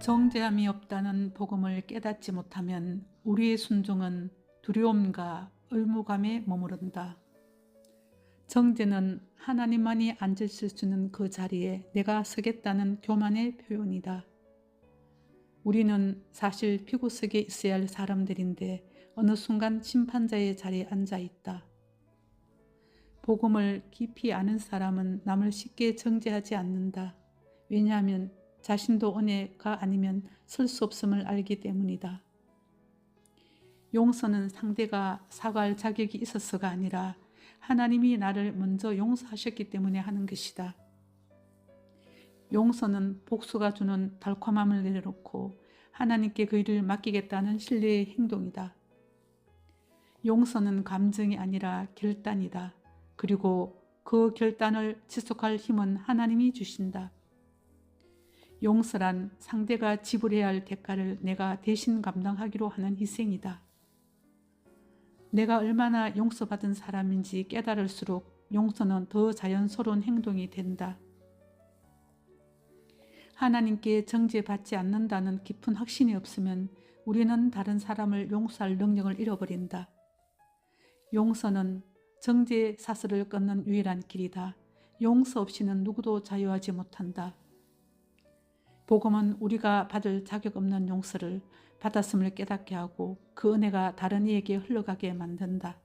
정죄함이 없다는 복음을 깨닫지 못하면 우리의 순종은 두려움과 의무감에 머무른다. 정죄는 하나님만이 앉으실 수 있는 그 자리에 내가 서겠다는 교만의 표현이다. 우리는 사실 피구석에 있어야 할 사람들인데 어느 순간 심판자의 자리에 앉아 있다. 복음을 깊이 아는 사람은 남을 쉽게 정죄하지 않는다. 왜냐하면 자신도 은혜가 아니면 설 수 없음을 알기 때문이다. 용서는 상대가 사과할 자격이 있어서가 아니라 하나님이 나를 먼저 용서하셨기 때문에 하는 것이다. 용서는 복수가 주는 달콤함을 내려놓고 하나님께 그 일을 맡기겠다는 신뢰의 행동이다. 용서는 감정이 아니라 결단이다. 그리고 그 결단을 지속할 힘은 하나님이 주신다. 용서란 상대가 지불해야 할 대가를 내가 대신 감당하기로 하는 희생이다. 내가 얼마나 용서받은 사람인지 깨달을수록 용서는 더 자연스러운 행동이 된다. 하나님께 정죄받지 않는다는 깊은 확신이 없으면 우리는 다른 사람을 용서할 능력을 잃어버린다. 용서는 정죄 사슬을 끊는 유일한 길이다. 용서 없이는 누구도 자유하지 못한다. 복음은 우리가 받을 자격 없는 용서를 받았음을 깨닫게 하고 그 은혜가 다른 이에게 흘러가게 만든다.